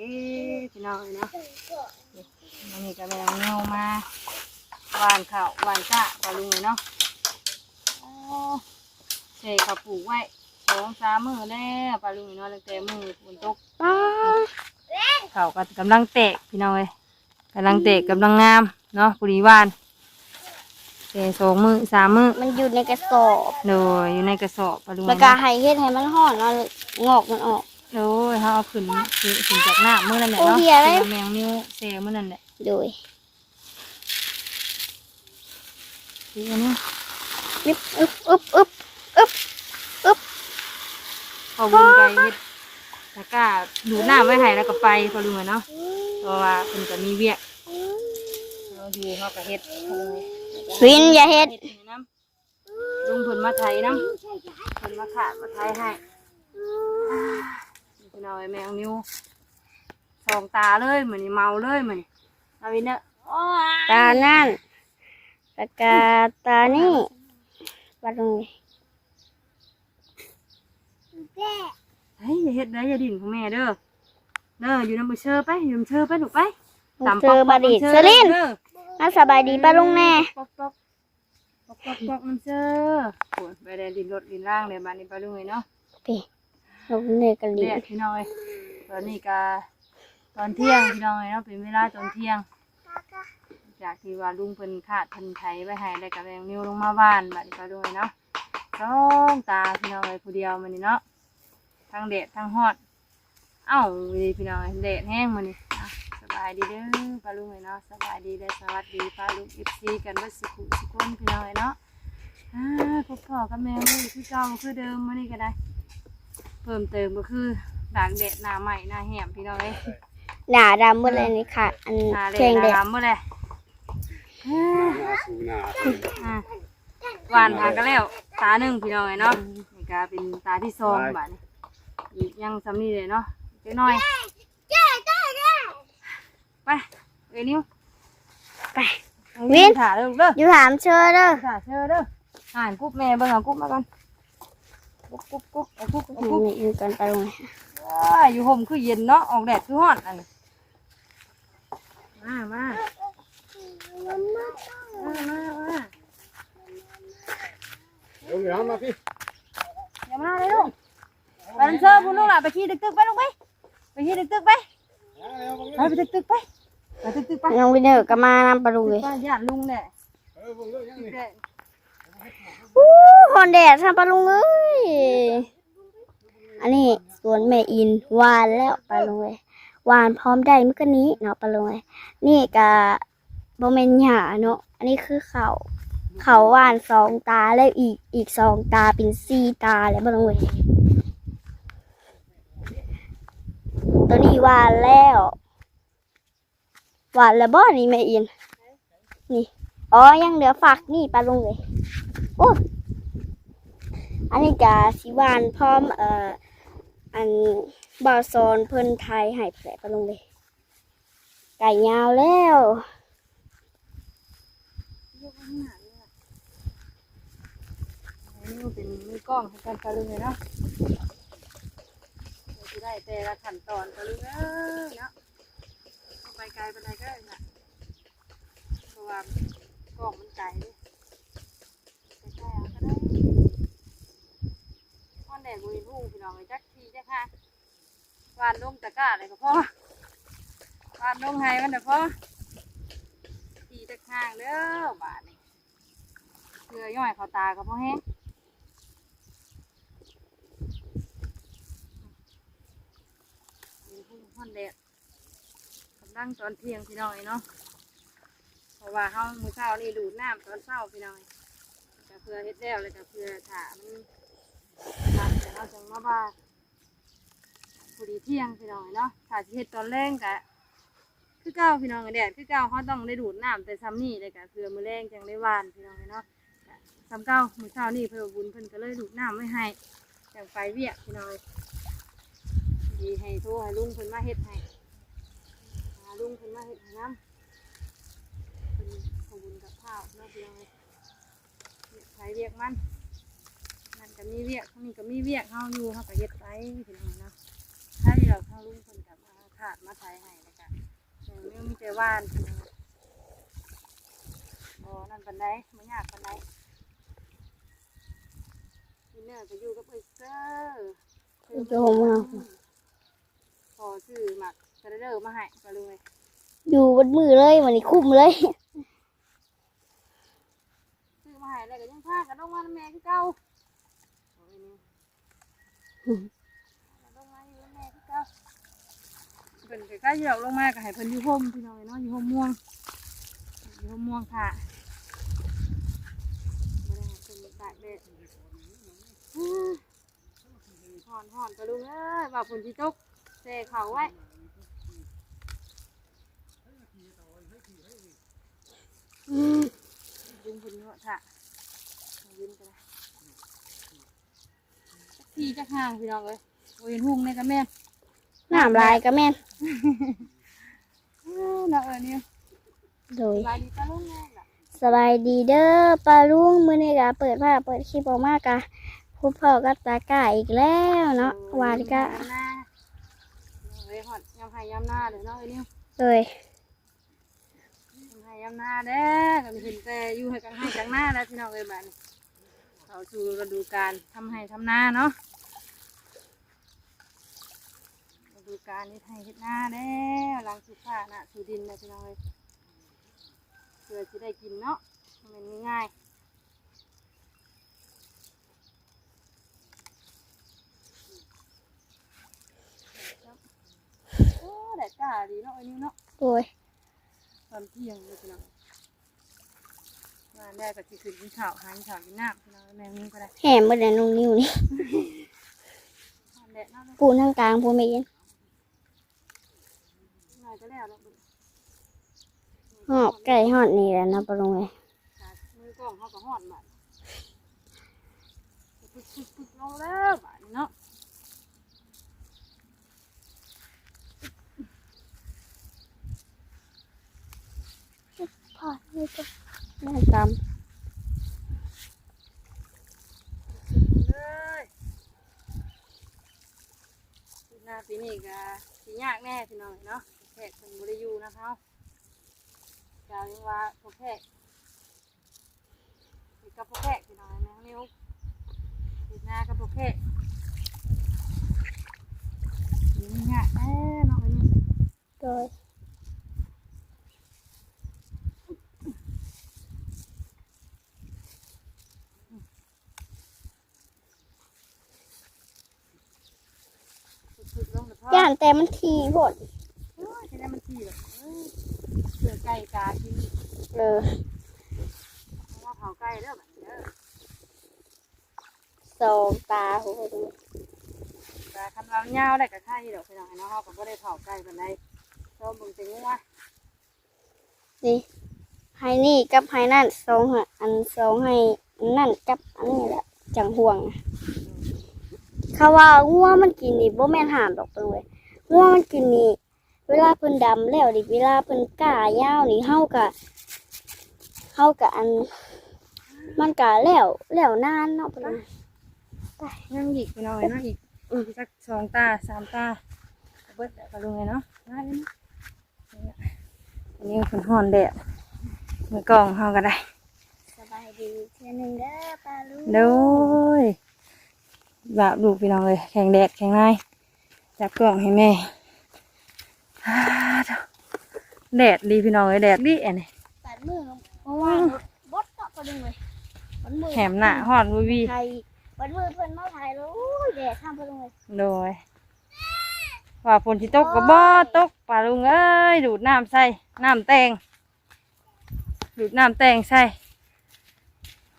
เด้พี่น้องเนาะมันนี่ก็แมวเงี้ยวมาหวานข้าวหวานจ้าปลาลุงเลยเนาะโอ้เสกข้าวปลูกไว้สองสามมือแล้วปลาลุงเนาะตั้งแต่มือฝนตกป้าข้าวก็กำลังเตะพี่น้องเลยกำลังเตะกำลังงามเนาะปุรีวานแต่สองมือสามมือมันอยู่ในกระสอบโดยอยู่ในกระสอบปลาลุงแล้วก็ให้เฮ็ดให้มันห่อนเอางอกมันออก โดยเขาเอาขึ้นขึ้นขึ้นจากหน้ามือนั่นแหละโอ้เนาะเหี้ยเลยแมงนิ้วเซมือนั่นแหละโดยทีอันนี้นิบอึบอึบอึบอึบอึบพอวนไกเฮ็ดตะกร้าดูดน้ำไว้ให้แล้วก็ไปพอลุงอะเนาะเพราะว่าเพิ่นก็มีเวียกเราอยู่เขาก็เฮ็ดพอลุงเลยวินอย่าเฮ็ดเฮ็ดให้น้ำลุงเพิ่นมาไถน้ำเพิ่นมาขาดมาไถให้ พี่น้อยแมงนิ้วสองตาเลยเหมือนนี่เมาเลยเหมือนนี่เอาวินเนอะตานั่นตากาตานี่วัดลงเลยเฮ้ยอย่าเฮ็ดนะอย่าดิ่นของแม่เด้อเด้ออยู่น้ำมือเชอไปอยู่น้ำเชอไปหนูไปเจอบาดีเซลินเด้อน่าสบายดีป้าลุงแน่ปอกปอกปอกปอกปอกน้ำเชอโอ้ยไปแดนดินรถดินร่างเลยบ้านนี้ไปลุงเลยเนาะพี่ ลงเนยกันดีเด็ดพี่น้อยตอนนี้ก็ตอนเที่ยงพี่น้อยเนาะเป็นเวลาตอนเที่ยง จากที่ว่าลุงเพิ่นขาดเพิ่นไถไว้ให้แล้วก็แรงนิ้วลงมาบ้านบัดนี้ไปลุงเลยเนาะสองตาพี่น้องเลยผู้เดียวมันนี่เนาะทั้งแดดทั้งฮอดเอ้าดีพี่น้องแดดแห้งมันนี่สบายดีเด้อป้าลุงเลยเนาะสบายดีและสวัสดีป้าลุงเอฟซีกันเว่าสิคุสิคนพี่น้องเลยเนาะอ่าพบพ่อกับแม่เลยคือเก่าคือเดิมมันนี่ก็ได้ พิ่มเติมก็คือด่างแดดหน้าใหม่หน้าแหมพี่น้องเลยหนาดำหมดเลยนี่ค่ะ อันหน้าแดเพลดงหเด็น้ากดำหมดเลยอ่าอ่าหวานหากันแล้วตาหนึ่งพี่น้องเลยเนาะนี่ก็เป็นตาที่สองบาดนี้อีกยังซ้ำนี่เลยเนาะเจ๊น้อยไปเอ้ยนิ้วไปวิน ถ่าเด้อเด้ออยู่ถามเชิญเด้อ ถ่าเชื่อเด้ออ่านกุ๊บแม่เบิ่งเอากุ๊บมาก่อน กุ๊บกุ๊บกุ๊บเอากุ๊บเอากุ๊บอยู่กันไปเลยว้าอยู่ห่มคือเย็นเนาะออกแดดคือร้อนอันนี้มามามามามาเดี๋ยวเดี๋ยวมาพี่อย่ามาเลยลูกไปน้ำเชื่อพูดลูกหล่ะไปขี่ตึกๆไปลูกไปไปขี่ตึกๆไปไปไปตึกๆไปไปตึกๆไปน้องวินเนอร์ก็มานำไปลงเลยป้าญาติลุงเนี่ยเออผมเลิกยังนี่ อู้ฮอนแดดทำปลาลุงเอ้ย อันนี้สวนแม่อินหวานแล้วปลาลุงเลยหวานพร้อมได้เมื่อกี้นี้เนาะปลาลุงเลยนี่กะโมเมนหยาเนาะ อันนี้คือเขาเขาหวานสองตาแล้วอีกอีกสองตาเป็นสี่ตาแล้วปลาลุงเลยตัวนี้หวานแล้วหวานแล้วบ่นี่แม่อิน นี่ อ๋อ ยังเหลือฝักนี่ปลาลุงเลยโอ้ อันนี้กาสิวานพร้อมเอ่ออันบาซอนเพิ่นไทยให้แผลไปลงเลย ไก่ยาวแล้วนี่เป็นมือกล้องให้กันปลาลุงเลยเนาะจะได้แต่ละขั้นตอนปลาลุงเนาะไปไกลไปไหนก็ได้น่ะเพราะว่ากล้องมันไกลเด้ไปใกล้เอาก็ได้ ตอนแดดบุยพุ่งพี่น้องเลยจักทีจักค่ะวานลงตะกร้าเลยก็พอวานลงไห้มันเดี๋ยวพอทีตะข้างเด้อบาทนี่เกลือย่อยเขาตาก็พอแห้งมีผู้ฮอนแดดกำลังตอนเที่ยงพี่น้อยเนาะ เพราะว่าเฮามือเช้านี่ดูดน้ำตอนเช้าพี่น้อยก็เพื่อเฮ็ดแล้วแล้วก็เพื่อถามัน มาแต่เราจังมาบ้านพอดีเที่ยงพี่น้อยเนาะถ้าสิเฮ็ดตอนแรงก็คือเก่าพี่น้องแดดคือเก่าเขาต้องได้ดูดน้ำแต่ซ้ำนี่เลยก็เพื่อมือแรงจังได้หวานพี่น้อยเนาะก็ซ้ำเก่ามือเช้านี่เพิ่นบุญเพิ่นก็เลยดูดน้ำไว้ให้จังไปเวียกพี่น้อยดีให้โทรให้ลุงเพิ่นมาเฮ็ดให้หาลุงเพิ่นมาเฮ็ดให้น้ำเพิ่นขบุญกับข้าวเนาะพี่น้องเอ้ยไปเรียกมัน ก็มีเวียกทั้งนี้ก็มีเวียกเฮาอยู่เฮาก็เฮ็ดไปพี่น้องเนาะถ้าเดี๋ยวทางลุงเพิ่นกลับมาขาดมามาใช้ให้แล้วก็เออไม่มีแต่ว่านโอ้นั่นปันไดไม่ยากปันไดพี่เนอร์ก็อยู่กับเอ้ยเซอร์อยู่กับผมเอาพอซื้อหมักกระเด้อมาให้ก็เลยอยู่บนมือเลยวันนี้คุ้มเลยซื้อมาให้แล้วก็ยังพากันลงมาน้ำแม่คือเก่าโอ้ยนี่ ลงมาอยู่แม่คือเก่าเพิ่นใกล้จะออกลงมาก็ให้เพิ่นอยู่ห่มพี่น้องเนาะอยู่ห่มม่วงอยู่ห่มม่วงค่ะบ่ได้เพิ่นตากแดดฮ้อนฮ้อนไปลุงเอ้ยว่าฝนสิตกเสเขาไว้ดึงผลเนาะค่ะยืนเลย ทีจักห่างพี่น้องเลยโอ้ยหุ่งในกระแม่นน้ำลายก็แม่นเออน่าเออเนี่ยโดยสบายดีป้าลุงแม่ล่ะสบายดีเด้อปลาลุงมื้อนี้ก็เปิดผ้าเปิดคลิปออกมากะพูดพ่อกับตากาอีกแล้วเนาะวาดก็ยำหน้าเฮ้ยหอดยำไห้ยำหน้าเดี๋ยวเนาะไอ้เนี่ยเลยยำไห้ยำหน้าเด้อก็มีเห็นแต่อยู่ให้กันให้กันหน้าแล้วพี่น้องเลยบ้านนี้เขาสู่ฤดูกาลทำให้ทำหน้าเนาะฤ ดูกาลนี้ให้เฮ็ดหน้าเด้อล้างสุผ้าหน้าสูดินนะพี่น้องเลยเพื่อจะได้กินเนาะมันง่ายๆโอ้แดดจ้าดีเนาะไอ้นี่เนาะโดยตอนเที่ยงเลยพี่น้องมาแรกก็สิขึ้นกินข้าวหากินข้าวกินน้ำพี่น้องแมงมุมก็ได้แหมบ่ได้นุ่งนิ้วนี่มาแดดเนาะ ปูนทางกลางปูไม่เย็น ง่ายก็แล้วเนาะหอบไก่หอดนี่แหละเนาะปลาลุงเลยขาดมือกล้องเขาก็ห่อนบาดปึ๊กปึ๊กปึ๊กลงแล้วบาดนี้เนาะพ่อนี่ก็แม่ตเลยปีหน้าปีนี้ก็สียากแน่พี่น้องเนาะแขกเป็นบริยูนะคะกล่าวยังว่าพวกแขกมีกับพวกแขกพี่น้องแม่นิ้วปีหน้ากับพวกแขกนี่ยากแน่น้องไอ้นี่ำโดยสุดๆลงเดี๋ยวพ่อย่านแต่มันทีโพด โอ้ยจะได้มันทีแบบเอ้ย เสือไก่กากินเออเพราะว่าเผาไก่เด้อแบบนี้เด้อสองตาโหแต่คันเราเงาวได้กับข้าที่ดอกพี่น้องเนาะเขาก็บ่ได้เผาไก่ปานใดชอบเบิ่งแต่งัวนี่ให้นี่กับให้นั่นสองอะอันสองให้นั่นกับอันนี้แหละจังห่วงอะเขาว่างัวมันกินนี่บ่แม่นหามดอกเพิ่นเว้ยงัวมันกินนี่ เวลาเพิ่นดำแล้วดิเวลาเพิ่นก้ายาวนี่เฮากะเฮากะอัน มันกะแล้วแล้วนานเนาะเพิ่นว่ายังอีกพี่น้องเนาะอีกอีกสักสองตาสามตาก็เบิดแล้วก็ลงไงเนาะมาเลยเนาะอันนี้เป็นห่อนแดดมือกล้องเฮาก็ได้สบายดีเทื่อหนึงเด้อปลาลูกโดยบาปลูกพี่น้องเลยแข็งแดดแข็งในจับกล่องให้แม่ฮ่าเด้อ แดดดีพี่น้องเลยแดดดีอันนี้ปัดมือเพราะว่าบดเนาะปลาลูกเว้ยปัดมือแหมหน้าห่อนวิวีไทยปัดมือเพิ่นมาถ่ายแล้วโอ้ยแดดทำปลาลูกเว้ยโดยว่าฝนที่ตกก็บ่ตกป่าลุงเอ้ยดูดน้ำใส่น้ำแตงดูดน้ำแตงใส่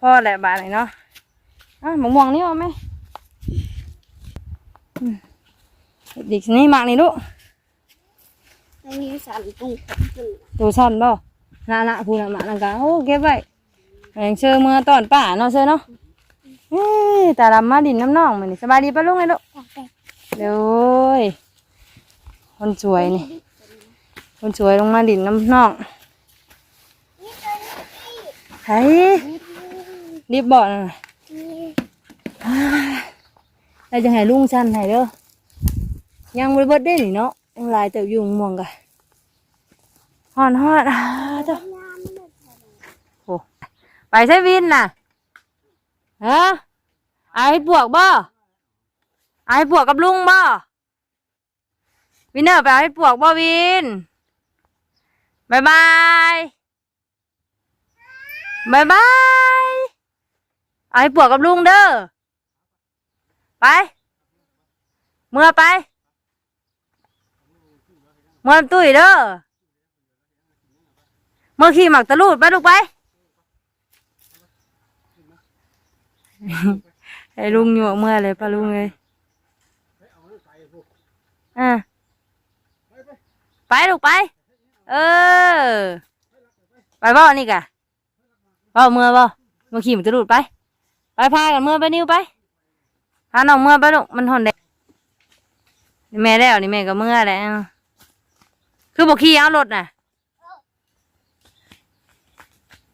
พอแหละบาทไหนเนาะอะมะม่วงนี่เอาไหมอืมเด็กนี่มากนี่ลูก ในนี้สามตุ้งขึ้นตัวสันบ่น่าละพูน่ะมานังกะโอ้เก็บไว้แหงเชื่อเมื่อตอนป่าเนาะเชื่อเนาะเอ้ยแต่ลำมาดินน้ำน่องมันนี่สบายดีปะลุงไงลูกตากแดดเดี๋ยวยคนสวยนี่ คนสวยลงมาดินน้ำน่องไห้รีบบอกนะนี่แล้วจะให้ลุงสันให้เด้อยังบริเบิดได้หนิเนาะยังลายเติบอยุงม่วงกะ ฮอนฮอนอ่าเจ้าโอ้ไปใช้วินน่ะฮะไอ้ปวกบ่ไอ้ปวกกับลุงบ่วินเนอร์ไปเอาให้ปวกบ่วินบายบายบายบายเอาให้ปวกกับลุงเด้อไป เมื่อไป เมื่อตุ้ยเด้อ เมื่อขี่หมักตะลูดไปลูกไปให้ลุงอยู่เมื่อเลยปะลุงเลยอะไปลูกไป เออ ไปบ่นี่กะบ่เมื่อบ่เมื่อขี่หมักตะลูดไป ไปพากันเมื่อไปนิ้วไปพาน้องเมื่อไปลูกมันหอนแดดนี่แม่แล้วนี่แม่ก็เมื่อแล้วคือบอกขี่เอารถน่ะ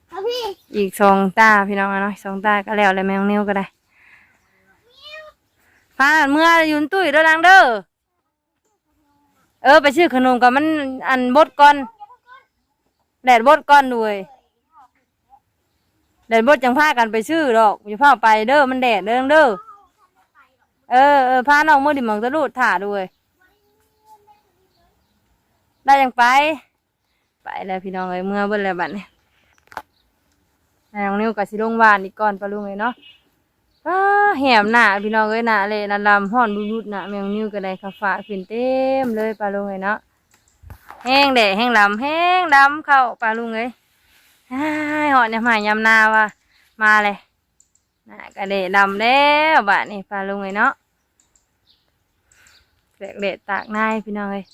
เอา พี่อีกสองตาพี่น้องอะเนาะสองตาก็แล้วแล้วแมงนิ้วก็ได้พากันเมื่อยืนตุ้ยเด้อดังเด้อเออไปซื้อขนมกับมันอันบดก่อนแดดบดก่อนด้วยแดดบดจังพากันไปซื้อดอกอย่าพาไปเด้อมันแดดเด้อเด้อเออเออพาน้องมือดิมองตะลูดถ่าด้วยได้ยังไป ไปแล้วพี่น้องเอ้ยเมื่อเบิ่นแล้วบัดนี้ น้องนิ้วกับสิลงวานอีกก่อนปะลุงเลยเนาะอ้าแหมหน้าพี่น้องเอ้ยหน้าเลยนันลำห้อนรุดๆหน้าแมงนิ้วก็ได้ขาฟ้าขึ้นเต็มเลยปะลุงเลยเนาะแห้งแดดแห้งลำแห้งดำเข้าปะลุงเลยอ้ายหอนเนี่ยหมายยำนาว่ะมาเลยหน้ากระเดดดำแล้วบะนี่ปะลุงเลยเนาะแดดเดดตากนายพี่น้องเลย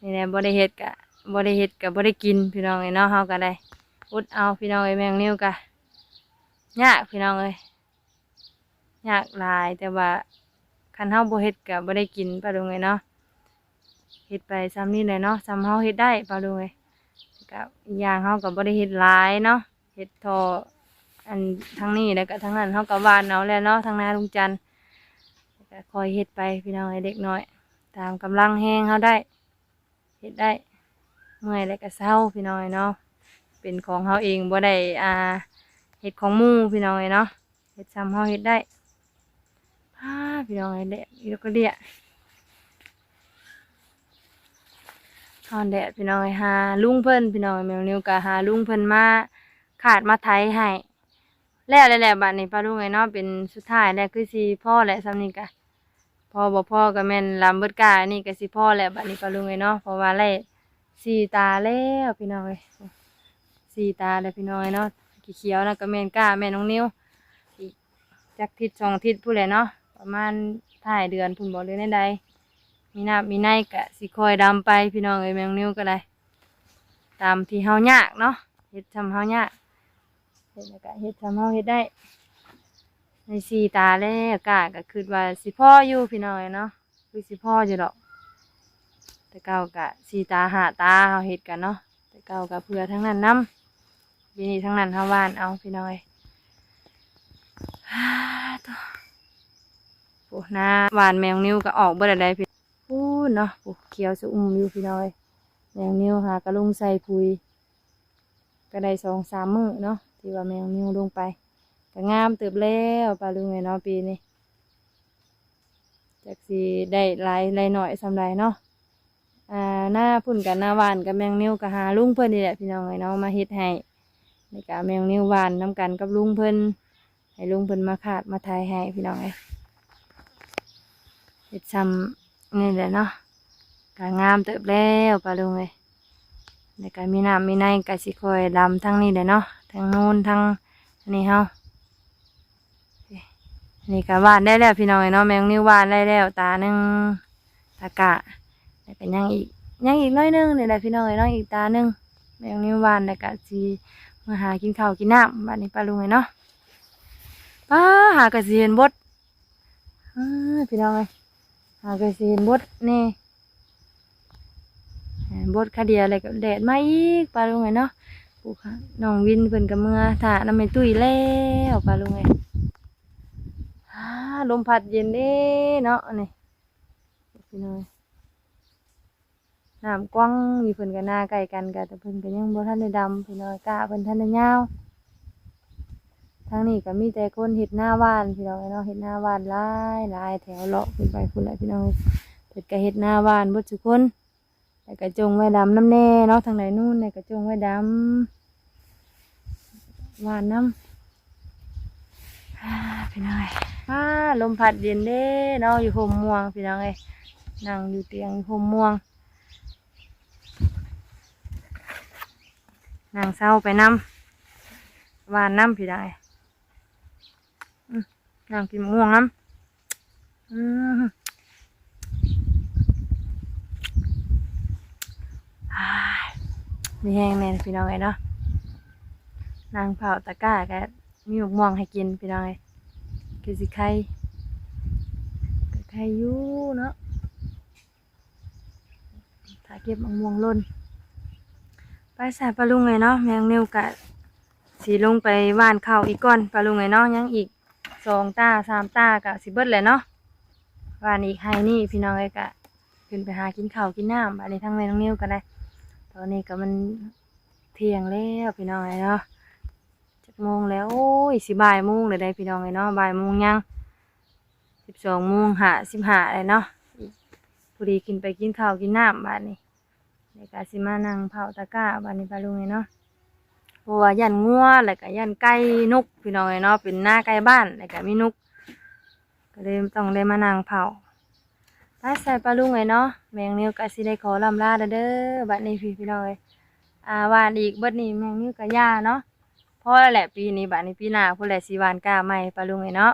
นี่แหละบ่ได้เฮ็ดกะบ่ได้เฮ็ดกะบ่ได้กินพี่น้องเลยเนาะเฮาก็ได้ อุดเอาพี่น้องเอ้แมงนิ้วกะยากพี่น้องเอ้ยยากหลายแต่ว่าคันเฮาบ่เฮ็ดกะบ่ได้กินปลาดุงเอ้ยเนาะเฮ็ดไปซ้ำนี่เลยเนาะซ้ำเฮาเฮ็ดได้ปลาดุงเอ้ยกับอีกอย่างเฮาก็บ่ได้เฮ็ดหลายเนาะเฮ็ดทออันทั้งนี้แล้วก็ทั้งนั้นเฮาก็หวานเอาแล้วเนาะทางนาลุงจันก็คอยเฮ็ดไปพี่น้องเอ้ยเด็กน้อย ตามกำลังแฮงเฮาได้เฮ็ดได้เมื่อยแล้วก็เศร้าพี่น้องเอ้ยเนาะ เป็นของเฮาเองบ่ได้อ่าเฮ็ดของมู่พี่น้องเอ้ยเนาะเฮ็ดซ้ำเฮาเฮ็ดได้พาพี่น้องเอ้ยแดดอีกก็เดียทอนแดดพี่น้องเอ้ยหาลุงเพิ่นพี่น้องแมวนิวก็หาลุงเพิ่นมาขาดมาไถให้แล้วแล้วแหละบัดนี้ป้าลุงเอ้ยเนาะเป็นสุดท้ายแล้วคือสิพ่อแหละซ้ำนี้ก็พอบ่พ่อก็แม่นลำเบิดกาอันนี่ก็สิพ่อแหละบัดนี้ป้าลุงเอ้ยเนาะเพราะว่าไล่สีตาแล้วพี่น้องเอ้ย สีตาเลยพี่น้อยเนาะเขียวนะก็แม่นก้าแม่น้องนิ้วอีกจักทิศสองทิศผู้ใดเนาะประมาณถ่ายเดือนพุ่นบอกเลยในใดมีน้ำมีในกะสิคอยดำไปพี่น้องเอ้ยแมงนิ้วก็ได้ ตามที่เฮายากเนาะเฮ็ดทำเฮายากเฮ็ดแล้วก็เฮ็ดทำเฮาเฮ็ดได้ ในสีตาแล้วกะก็คือว่าสิพ่ออยู่พี่น้องเอ้ยเนาะคือสิพ่ออยู่ดอกแต่เก่ากะสีตาหาตาเฮาเฮ็ดกันเนาะแต่เก่ากับเพื่อทั้งนั้นน้ำปีนี้ทั้งนั้นเฮาหวานเอาพี่น้อยตัวโอ้หน้าหวานแมงนิ้วก็ออกบ่ได้ได้พี่พูดเนาะโอ้เขียวสะอุ่มอยู่พี่น้อยแมงนิ้วหากระลุงใส่พุยก็ได้สองสามมือเนาะที่ว่าแมงนิ้วลงไปก็งามเติบแล้วปลาลุงไงเนาะปีนี้จากสีได้หลายหลายหน่อยสำไรเนาะอ่าหน้าพุ่นกับหน้าหวานกับแมงนิ้วกับหาลุงเพิ่อนนี่แหละพี่น้องไอ้น้องมาเฮ็ดให้ ในกะแมงนิ้วหวานน้ำกันกับลุงเพิ่นให้ลุงเพิ่นมาขาดมาทายให้พี่น้องไอ้เฮ็ดซ้ำนี่แหละเนาะกะงามเติบแล้วปลาลุงเอ้ยในกะมีน้ำมีในกะสิคอยดำทั้งนี้แหละเนาะทั้งนู้นทั้งนนี้เฮานี่กะหวานได้แล้วพี่น้องเนาะแมงนิ้วหวานได้แล้วตาหนึ่งตากะแล้วก็ยังอีกยังอีกน้อยหนึงนี่แหละพี่น้องเอ้ยน้องอีกตาหนึ่งแมงนิ้ววานแล้วก็สิ มาหากินข้าวกินน้ำบ้านนี้ป้าลุงเอ้ยเนาะป้าหากระเสีเห็นบดพี่น้องเอ้ยหากระเสีเห็นบดนี่บดคาเดียอะไรกับแดดมาอีกป้าลุงเอ้ยเนาะผู้ค่ะน้องวินเพิ่นกับเมื่อถ่าน้ำไม่ตุ้ยแล้วป้าลุงเอ้ยลมพัดเย็นเด้เนาะนี่พี่น้องเอ้ย น้ำกว้างมีเพิ่นก็หน้าใกล้กันก็แต่เพิ่นก็ยังบ่ทันได้ดำพี่น้อยกะเพิ่นทันได้ยาวทางนี้ก็มีแต่คนเฮ็ดหน้าหวานพี่น้อยเนาะเฮ็ดหน้าหวานหลายหลายแถวเลาะขึ้นไปพุ่นแหละพี่น้องเพิ่นก็เฮ็ดหน้าหวานเบิดทุกคนแต่ก็จงไว้ดำน้ำแน่เนาะทางไหนนู่นเนี่ยก็จงไว้ดำหวานน้ำพี่น้อยอ่าลมพัดเย็นเด้เนาะอยู่ห่มม่วงพี่น้องเอ้ยนั่งอยู่เตียงห่มม่วง นางเศร้าไปน้ำวานน้ำพี่ได้นางกินมะม่วงน้ำมอ้ายมีแห้งแน่นพี่น้องไงเนาะนางเผาตะก้าแกมีมะม่วงให้กินพี่น้องไงคือสิไข่ก็ไข่อยู่เนาะถ้าเก็บมะม่วงล่น สายปลาลุงไงเนาะแมงนิวกะสีลงไปว่านข้าวอีกก่อนปลาลุงไงเนาะยังอีกสองตาสามตากะสิเบิดแหละเนาะว่านอีกให้นี่พี่น้องไอ้กะขึ้นไปหากินข้าวกินน้ำอันนี้ทั้งแมงนิวก็ได้ตอนนี้ก็มันเที่ยงแล้วพี่น้องไงเนาะจักโมงแล้วโอ้ยสิบ่ายโมงเลยได้พี่น้องไงเนาะบ่ายโมงยังสิบสองโมงหาสิบห้าเลยเนาะพอดีกินไปกินข้าวกินน้ำบาดนี้ ในกาสิมานั่งเผาตะกร้าบานนี้ปลาลุงไงเนาะเพราะว่ายันงัวแล้วก็ยันไก่นกพี่น้องไงเนาะเป็นหน้าไก่บ้านแล้วก็มีนก ก็เลยต้องได้มานั่งเผาไปใส่ปลาลุงไงเนาะแมงนิ้วกาสิได้ขอลำลาเด้อเด้อบัดนี้พี่พี่น้องอ่าวานอีกบิดนี้แมงนิ้วกะย่าเนาะพราะแหละปีนี้บัดนี้ปีหน้าผู้แหละสิวานกล้าใหม่ปลาลุงไงเนาะ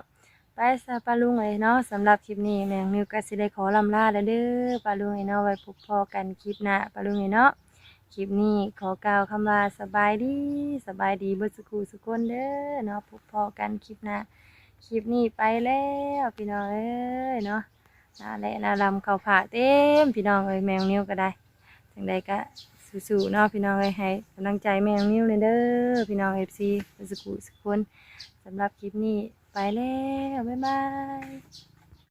ไปใส่ปาลุงไงเนาะสำหรับคลิปนี้แมงนิวกาสิได้ขอลำลาเด้อเด้อปาลุงไงเนาะไว้พบพอกันคลิปหน้าปาลุงไงเนาะคลิปนี้ขอกล่าวคำว่าสบายดีสบายดีเบิดสุขสุขคนเด้อเนาะพบพอกันคลิปหน้าคลิปนี้ไปแล้วพี่น้องเอ้ยเนาะนาแหละนาลำเขาผ่าเต็มพี่น้องเอ้ยแมงนิ้วก็ได้จังใดก็สู้ๆเนาะพี่น้องเอ้ยให้กำลังใจแมงนิ้วเลยเด้อพี่น้องเอฟซีสุขสุขคนสำหรับคลิปนี้ ไปแล้ว บ๊ายบาย